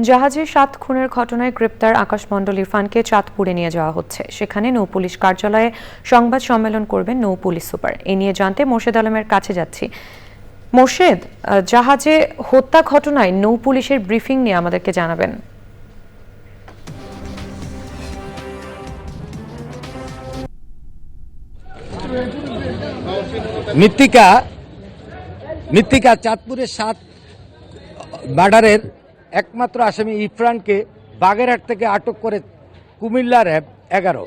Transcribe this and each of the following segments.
জাহাজে সাত খুনের ঘটনায় গ্রেপ্তার আকাশ মণ্ডল ইরফানকে চাঁদপুরে নিয়ে যাওয়া হচ্ছে। সেখানে নৌ পুলিশ কার্যালয়ে সংবাদ সম্মেলন করবেন নৌ পুলিশ সুপার। এ নিয়ে জানতে মোর্শেদ আলমের কাছে যাচ্ছি। মোর্শেদ জাহাজে হত্যা ঘটনায় নৌ পুলিশের ব্রিফিং নিয়ে আমাদেরকে জানাবেন। মৃত্তিকা মৃত্তিকা চাঁদপুরের সাত মার্ডারের একমাত্র আসামি ইরফানকে বাগেরহাট থেকে আটক করে কুমিল্লা র্যাব এগারো।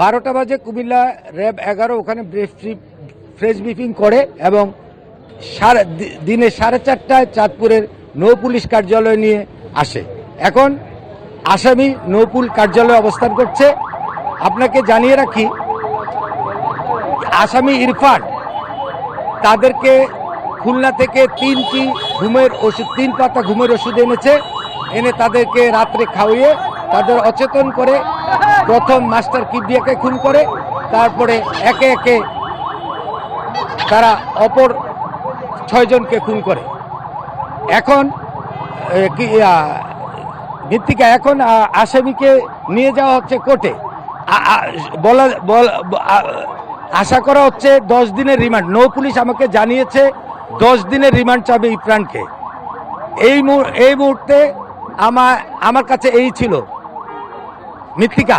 বারোটা বাজে কুমিল্লা র্যাব এগারো, ওখানে ফ্রেশ ব্রিফিং করে এবং সাড়ে দিনে সাড়ে চারটায় চাঁদপুরের নৌ পুলিশ কার্যালয় নিয়ে আসে। এখন আসামি নৌপুল কার্যালয়ে অবস্থান করছে। আপনাকে জানিয়ে রাখি, আসামি ইরফান তাদেরকে খুলনা থেকে তিনটি ঘুমের ওষুধ, তিন পাতা ঘুমের ওষুধ এনেছে। এনে তাদেরকে রাত্রে খাওয়িয়ে তাদের অচেতন করে, প্রথম মাস্টার কিবরিয়াকে খুন করে, তারপরে একে একে তারা অপর ছয়জনকে খুন করে। এখন মৃত্তিকা, এখন আসামিকে নিয়ে যাওয়া হচ্ছে কোর্টে। বলা আশা করা হচ্ছে দশ দিনের রিমান্ড। নৌ পুলিশ আমাকে জানিয়েছে দশ দিনের রিমান্ড চাবে ইফরানকে এই এই মুহূর্তে আমার আমার কাছে এই ছিল। মৃত্তিকা।